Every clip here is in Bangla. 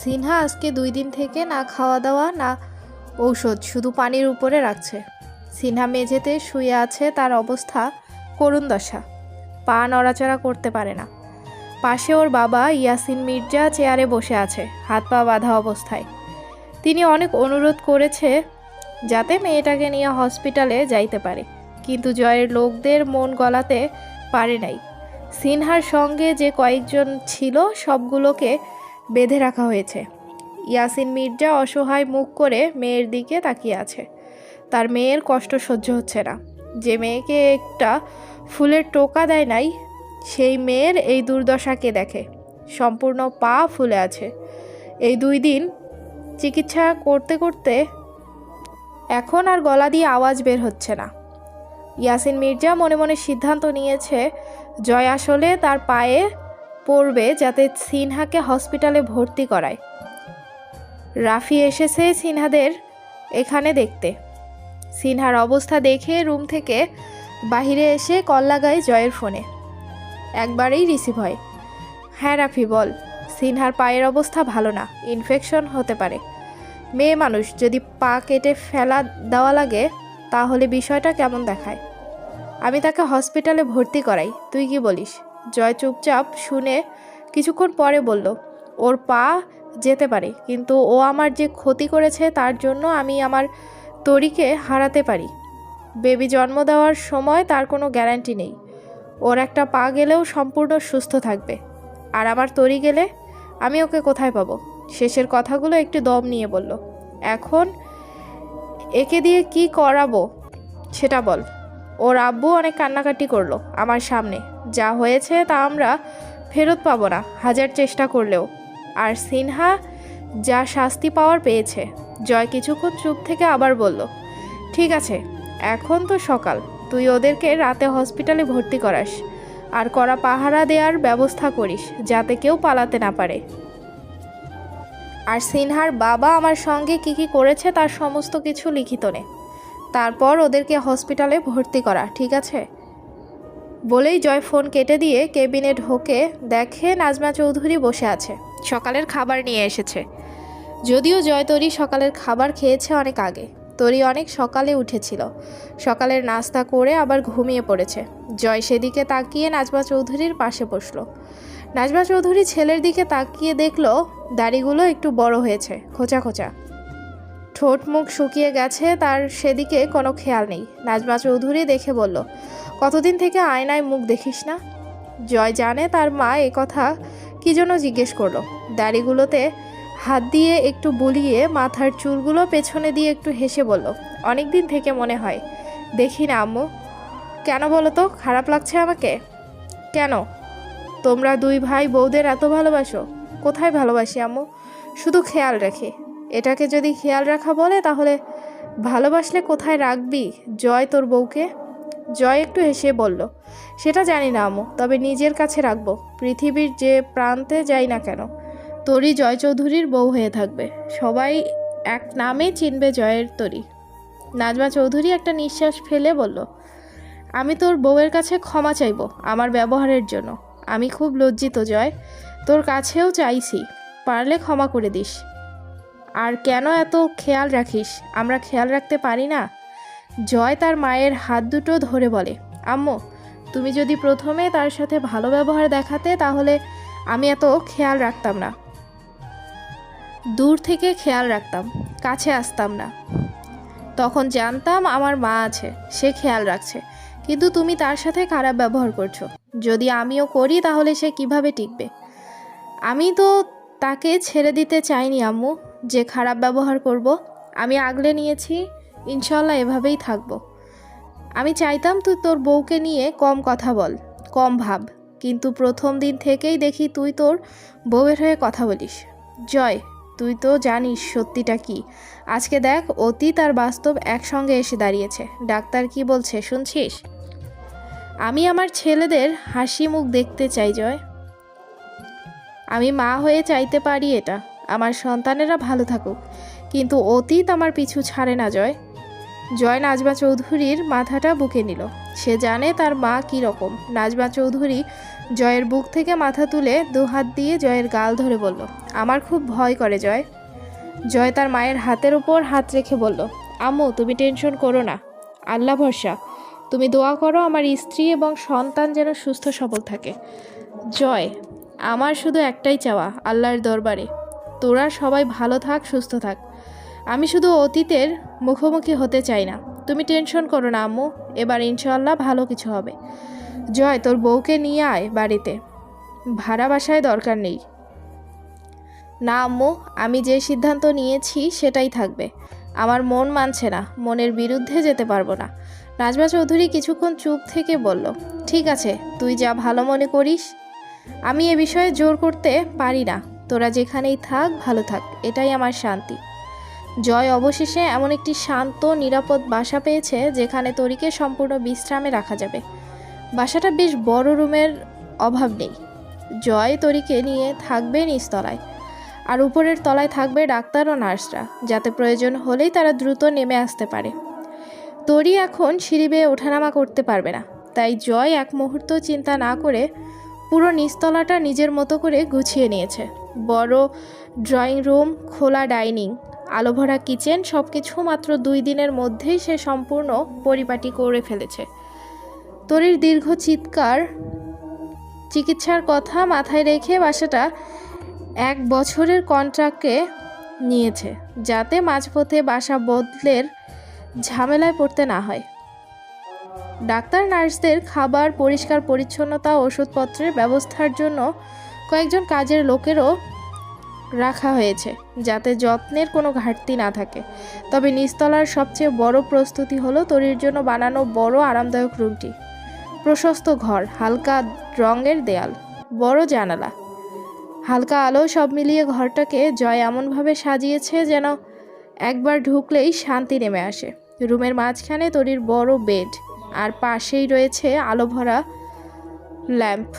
সিনহা আজকে দুই দিন থেকে না খাওয়া দাওয়া না ঔষধ, শুধু পানির উপরে রাখছে। সিনহা মেঝেতে শুয়ে আছে তার অবস্থা করুণ দশা। পা নড়াচড়া করতে পারে না। পাশে ওর বাবা ইয়াসিন মির্জা চেয়ারে বসে আছে, হাত পা বাঁধা অবস্থায়। তিনি অনেক অনুরোধ করেছে যাতে মেয়েটাকে নিয়ে হসপিটালে যাইতে পারে, কিন্তু জয়ের লোকদের মন গলাতে পারে নাই। সিনহার সঙ্গে যে কয়েকজন ছিল, সবগুলোকে বেঁধে রাখা হয়েছে। ইয়াসিন মির্জা অসহায় মুখ করে মেয়ের দিকে তাকিয়ে আছে। তার মেয়ের কষ্ট সহ্য হচ্ছে না। যে মেয়েকে একটা ফুলের টোকা দেয় নাই, সেই মেয়ের এই দুর্দশাকে দেখে। সম্পূর্ণ পা ফুলে আছে। এই দুই দিন চিকিৎসা করতে করতে এখন আর গলা দিয়ে আওয়াজ বের হচ্ছে না। ইয়াসিন মির্জা মনে মনে সিদ্ধান্ত নিয়েছে, জয় আসলে তার পায়ে পড়বে যাতে সিনহাকে হসপিটালে ভর্তি করায়। রাফি এসেছে সিনহাদের এখানে দেখতে। সিনহার অবস্থা দেখে রুম থেকে বাহিরে এসে কল লাগায় জয়ের ফোনে। একবারেই রিসিভ হয়। হ্যাঁ রাফি, বল। সিনহার পায়ের অবস্থা ভালো না, ইনফেকশন হতে পারে। মেয়ে মানুষ, যদি পা কেটে ফেলা দেওয়া লাগে, তাহলে বিষয়টা কেমন দেখায়? আমি তাকে হসপিটালে ভর্তি করাই, তুই কি বলিস? জয় চুপচাপ শুনে কিছুক্ষণ পরে বলল, ওর পা যেতে পারে, কিন্তু ও আমার যে ক্ষতি করেছে তার জন্য আমি আমার তরিকে হারাতে পারি। বেবি জন্ম দেওয়ার সময় তার কোনো গ্যারান্টি নেই। ওর একটা পা গেলেও সম্পূর্ণ সুস্থ থাকবে। আর আমার তরি গেলে আমি ওকে কোথায় পাবো? শেষের কথাগুলো একটু দম নিয়ে বলল, এখন একে দিয়ে কি করাবো সেটা বল। ওর আব্বু অনেক কান্নাকাটি করল আমার সামনে। যা হয়েছে তা আমরা ফেরত পাবো না, হাজার চেষ্টা করলেও। আর সিনহা যা শাস্তি পাওয়ার পেয়েছে, জয় কিছুক্ষণ চুপ থেকে আবার বলল, ঠিক আছে, এখন তো সকাল, তুই ওদেরকে রাতে হসপিটালে ভর্তি করাস, আর করা পাহারা দেওয়ার ব্যবস্থা করিস, যাতে কেউ পালাতে না পারে। আর সিনহার বাবা আমার সঙ্গে কি কি করেছে তার সমস্ত কিছু লিখিত নে। তারপর ওদেরকে হসপিটালে ভর্তি করা, ঠিক আছে? বলেই জয় ফোন কেটে দিয়ে কেবিনে ঢোকে দেখে নাজমা চৌধুরী বসে আছে। সকালের খাবার নিয়ে এসেছে। যদিও জয় তরি সকালের খাবার খেয়েছে অনেক আগে। তরি অনেক সকালে উঠেছিল। সকালের নাস্তা করে আবার ঘুমিয়ে পড়েছে। জয় সেদিকে তাকিয়ে নাজমা চৌধুরীর পাশে বসল। নাজমা চৌধুরী ছেলের দিকে তাকিয়ে দেখল, দাড়িগুলো একটু বড় হয়েছে, খোঁচা খোঁচা। ঠোঁট মুখ শুকিয়ে গেছে, তার সেদিকে কোনো খেয়াল নেই। নাজমা চৌধুরী দেখে বলল, কতদিন থেকে আয়নায় মুখ দেখিস না? জয় জানে তার মা এ কথা কী জন্য জিজ্ঞেস করল। দাড়িগুলোতে হাত দিয়ে একটু বুলিয়ে মাথার চুলগুলো পেছনে দিয়ে একটু হেসে বলল অনেক দিন থেকে মনে হয়। দেখি না আম্মু। কেন বলো তো, খারাপ লাগছে আমাকে? কেন? তোমরা দুই ভাই বৌদের এত ভালোবাসো? কোথায় ভালোবাসি আম্মু? শুধু খেয়াল রাখি। এটাকে যদি খেয়াল রাখা বলে, তাহলে ভালোবাসলে কোথায় রাখবি? জয় তোর বউকে? জয় একটু হেসে বলল, সেটা জানি না আম্মু, তবে নিজের কাছে রাখব। পৃথিবীর যে প্রান্তে যাই না কেন তরি জয় চৌধুরীর বউ হয়ে থাকবে। সবাই এক নামে চিনবে জয়ের তরি। নাজমা চৌধুরী একটা নিঃশ্বাস ফেলে বলল, আমি তোর বউয়ের কাছে ক্ষমা চাইব, আমার ব্যবহারের জন্য। আমি খুব লজ্জিত, জয়। তোর কাছেও চাইছি, পারলে ক্ষমা করে দিস। আর কেন এত খেয়াল রাখিস? আমরা খেয়াল রাখতে পারি না? জয় তার মায়ের হাত দুটো ধরে বলে, আম্মু, তুমি যদি প্রথমে তার সাথে ভালো ব্যবহার দেখাতে, তাহলে আমি এত খেয়াল রাখতাম না। দূর থেকে খেয়াল রাখতাম, কাছে আসতাম না। তখন জানতাম আমার মা আছে, সে খেয়াল রাখছে। কিন্তু তুমি তার সাথে খারাপ ব্যবহার করছ। যদি আমিও করি, তাহলে সে কীভাবে টিকবে? আমি তো তাকে ছেড়ে দিতে চাইনি, আম্মু। যে খারাপ ব্যবহার করব, আমি আগলে নিয়েছি ইনশাল্লাহ এভাবেই থাকব। আমি চাইতাম তুই তোর বউকে নিয়ে কম কথা বল, কম ভাব, কিন্তু প্রথম দিন থেকেই দেখি তুই তোর বউয়ের হয়ে কথা বলিস। জয়, তুই তো জানিস সত্যিটা কি। আজকে দেখ, অতীত আর বাস্তব একসঙ্গে এসে দাঁড়িয়েছে। ডাক্তার কি বলছে, শুনছিস? আমি আমার ছেলেদের হাসি মুখ দেখতে চাই, জয়। আমি মা হয়ে চাইতে পারি এটা। আমার সন্তানেরা ভালো থাকুক। কিন্তু অতীত আমার পিছু ছাড়ে না, জয়। জয় নাজমা চৌধুরীর মাথাটা বুকে নিল। সে জানে তার মা কী রকম। নাজমা চৌধুরী জয়ের বুক থেকে মাথা তুলে দু হাত দিয়ে জয়ের গাল ধরে বলল, আমার খুব ভয় করে, জয়। জয় তার মায়ের হাতের উপর হাত রেখে বলল, আম্মু, তুমি টেনশন করো না। আল্লাহ ভরসা। তুমি দোয়া করো আমার স্ত্রী এবং সন্তান যেন সুস্থ সবল থাকে। জয়, আমার শুধু একটাই চাওয়া, আল্লাহর দরবারে। তোরা সবাই ভালো থাক, সুস্থ থাক। আমি শুধু অতীতের মুখোমুখি হতে চাই না। তুমি টেনশন করো না, আম্মু। এবার ইনশাল্লাহ ভালো কিছু হবে। জয়, তোর বউকে নিয়ে আয় বাড়িতে। ভাড়া বাসায় দরকার নেই। না, আম্মু, আমি যে সিদ্ধান্ত নিয়েছি সেটাই থাকবে। আমার মন মানছে না, মনের বিরুদ্ধে যেতে পারব না। নাজমা চৌধুরী কিছুক্ষণ চুপ থেকে বলল, ঠিক আছে, তুই যা ভালো মনে করিস। আমি এ বিষয়ে জোর করতে পারি না। তোরা যেখানেই থাক, ভালো থাক। এটাই আমার শান্তি। জয় অবশেষে এমন একটি শান্ত, নিরাপদ বাসা পেয়েছে যেখানে তরিকে সম্পূর্ণ বিশ্রামে রাখা যাবে। বাসাটা বেশ বড় রুমের অভাব নেই। জয় তরিকে নিয়ে থাকবে নিচতলায় আর উপরের তলায় থাকবে ডাক্তার ও নার্সরা, যাতে প্রয়োজন হলেই তারা দ্রুত নেমে আসতে পারে। তরি এখন সিঁড়ি বেয়ে ওঠানামা করতে পারবে না। তাই জয় এক মুহূর্ত চিন্তা না করে পুরো নিচতলাটা নিজের মতো করে গুছিয়ে নিয়েছে। বড় ড্রয়িং রুম, খোলা ডাইনিং, আলোভরা কিচেন সব কিছু মাত্র দুই দিনের মধ্যেই সে সম্পূর্ণ পরিপাটি করে ফেলেছে। তরির দীর্ঘ চিৎকার, চিকিৎসার কথা মাথায় রেখে বাসাটা এক বছরের কন্ট্রাক্টে নিয়েছে, যাতে মাঝপথে বাসা বদলের ঝামেলায় পড়তে না হয়। ডাক্তার, নার্সদের খাবার পরিষ্কার, পরিচ্ছন্নতা, ওষুধপত্রের ব্যবস্থার জন্য কয়েকজন কাজের লোকেরও রাখা হয়েছে, যাতে যত্নের কোনো ঘাটতি না থাকে। তবে নিচতলার সবচেয়ে বড় প্রস্তুতি হলো তরির জন্য বানানো বড় আরামদায়ক রুমটি। প্রশস্ত ঘর, হালকা রঙের দেয়াল, বড় জানালা। হালকা আলো সব মিলিয়ে ঘরটাকে জয় এমনভাবে সাজিয়েছে যেন একবার ঢুকলেই শান্তি নেমে আসে। রুমের মাঝখানে তরির বড় বেড। আর পাশেই রয়েছে আলো ভরা ল্যাম্প।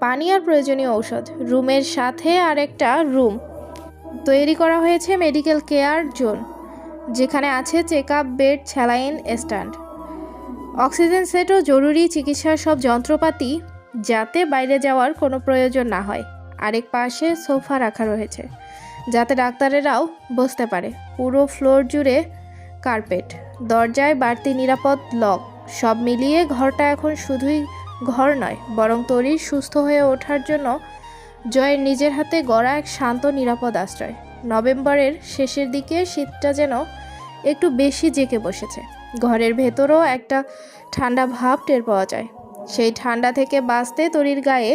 পানি আর প্রয়োজনীয় ঔষধ, রুমের সাথে আর একটা রুম। তৈরি করা হয়েছে মেডিকেল কেয়ার জোন, যেখানে আছে check up bed, saline, stand. Oxygen সেটও জরুরি চিকিৎসার সব যন্ত্রপাতি, যাতে বাইরে যাওয়ার কোনো প্রয়োজন না হয়। আরেক পাশে সোফা রাখা রয়েছে, যাতে ডাক্তারেরাও বসতে পারে। পুরো ফ্লোর জুড়ে কার্পেট। দরজায় বাড়তি নিরাপদ লক। সব মিলিয়ে ঘরটা এখন শুধুই ঘর নয়, বরং তরির সুস্থ হয়ে ওঠার জন্য জয়ের নিজের হাতে গড়া এক শান্ত নিরাপদ আশ্রয়। নভেম্বরের শেষের দিকে শীতটা যেন একটু বেশি জেঁকে বসেছে। ঘরের ভেতরও একটা ঠান্ডা ভাব টের পাওয়া যায়। সেই ঠান্ডা থেকে বাঁচতে তরির গায়ে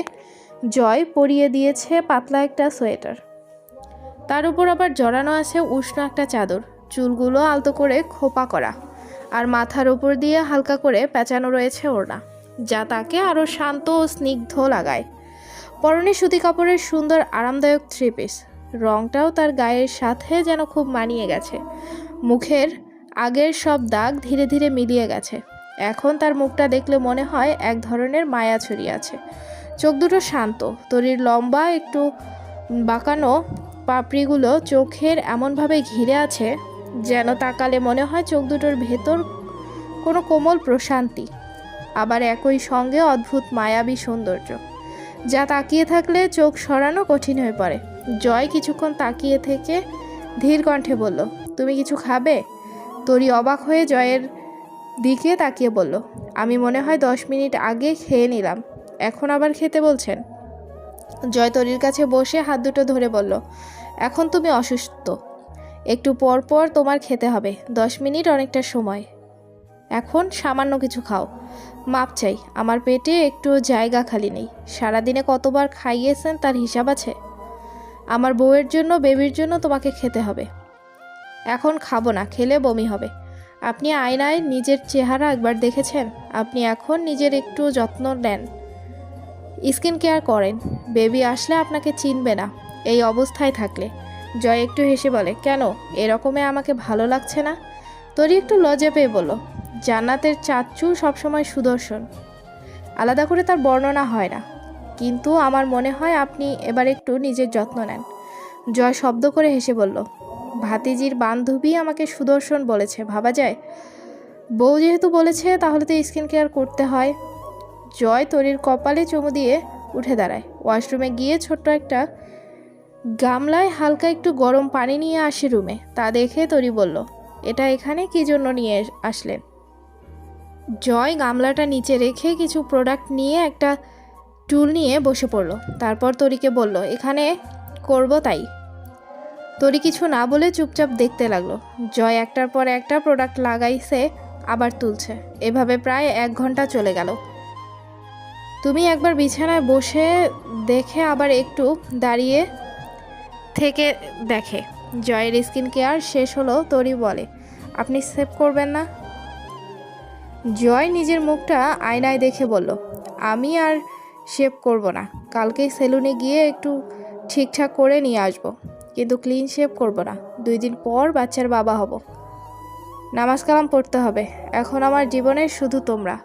জয় পরিয়ে দিয়েছে পাতলা একটা সোয়েটার। তার উপর আবার জড়ানো আছে উষ্ণ একটা চাদর। চুলগুলো আলতো করে খোপা করা আর মাথার ওপর দিয়ে হালকা করে পেঁচানো রয়েছে ওড়না, যা তাকে আরও শান্ত ও স্নিগ্ধ লাগায়। পরনে সুতি কাপড়ের সুন্দর আরামদায়ক থ্রি পিস। রংটাও তার গায়ের সাথে যেন খুব মানিয়ে গেছে। মুখের আগের সব দাগ ধীরে ধীরে মিলিয়ে গেছে। এখন তার মুখটা দেখলে মনে হয় এক ধরনের মায়া ছড়িয়ে আছে। চোখ দুটো শান্ত, তরির লম্বা একটু বাঁকানো পাপড়িগুলো চোখের এমনভাবে ঘিরে আছে যেন তাকালে মনে হয় চোখ দুটোর ভেতর কোনো কোমল প্রশান্তি। আবার একই সঙ্গে অদ্ভুত মায়াবী সৌন্দর্য, যা তাকিয়ে থাকলে চোখ সরানো কঠিন হয়ে পড়ে। জয় কিছুক্ষণ তাকিয়ে থেকে ধীর কণ্ঠে বলল, তুমি কিছু খাবে? তরি অবাক হয়ে জয়ের দিকে তাকিয়ে বলল, আমি মনে হয় দশ মিনিট আগে খেয়ে নিলাম। এখন আবার খেতে বলছেন? জয় তরির কাছে বসে হাত দুটো ধরে বলল, এখন তুমি অসুস্থ। একটু পর পর তোমার খেতে হবে। দশ মিনিট অনেকটা সময়। এখন সামান্য কিছু খাও। মাপ চাই, আমার পেটে একটু জায়গা খালি নেই। সারাদিনে কতবার খাইয়েছেন তার হিসাব আছে? আমার বউয়ের জন্য, বেবির জন্য তোমাকে খেতে হবে। এখন খাব না, খেলে বমি হবে। আপনি আয়নায় নিজের চেহারা একবার দেখেছেন? আপনি এখন নিজের একটু যত্ন নেন। স্কিন কেয়ার করেন। বেবি আসলে আপনাকে চিনবে না। এই অবস্থায় থাকলে। জয় একটু হেসে বলে, কেন? এরকমে আমাকে ভালো লাগছে না? তোরই একটু লজ্জা পেয়ে বলো জান্নাতের চাচ্চু সবসময় সুদর্শন। আলাদা করে তার বর্ণনা হয় না। কিন্তু আমার মনে হয় আপনি এবার একটু নিজের যত্ন নেন। জয় শব্দ করে হেসে বলল, ভাতিজির বান্ধবী আমাকে সুদর্শন বলেছে, ভাবা যায়? বউ যেহেতু বলেছে, তাহলে তো স্কিন কেয়ার করতে হয়। জয় তরির কপালে চুমু দিয়ে উঠে দাঁড়ায়। ওয়াশরুমে গিয়ে ছোট্ট একটা গামলায় হালকা একটু গরম পানি নিয়ে আসে রুমে। তা দেখে তরি বলল, এটা এখানে কি জন্য নিয়ে আসলেন? জয় গামলাটা নিচে রেখে কিছু প্রোডাক্ট নিয়ে একটা টুল নিয়ে বসে পড়ল। তারপর তরিকে বলল, এখানে করব তাই। তরি কিছু না বলে চুপচাপ দেখতে লাগল। জয় একটার পর একটা প্রোডাক্ট লাগাইছে, আবার তুলছে। এভাবে প্রায় এক ঘণ্টা চলে গেল। তুমি একবার বিছানায় বসে দেখে আবার একটু দাঁড়িয়ে থেকে দেখে। জয়ের স্কিন কেয়ার শেষ হলো, তরি বলে, আপনি সেভ করবেন না? জয় নিজের মুখটা আয়নায় দেখে বলল, আমি আর শেভ করব না। কালকেই সেলুনে গিয়ে একটু ঠিকঠাক করে নিয়ে আসব, কিন্তু ক্লিন শেভ করব না। দুই দিন পর বাচ্চার বাবা হব। নামাজ কালাম পড়তে হবে। এখন আমার জীবনে শুধু তোমরা।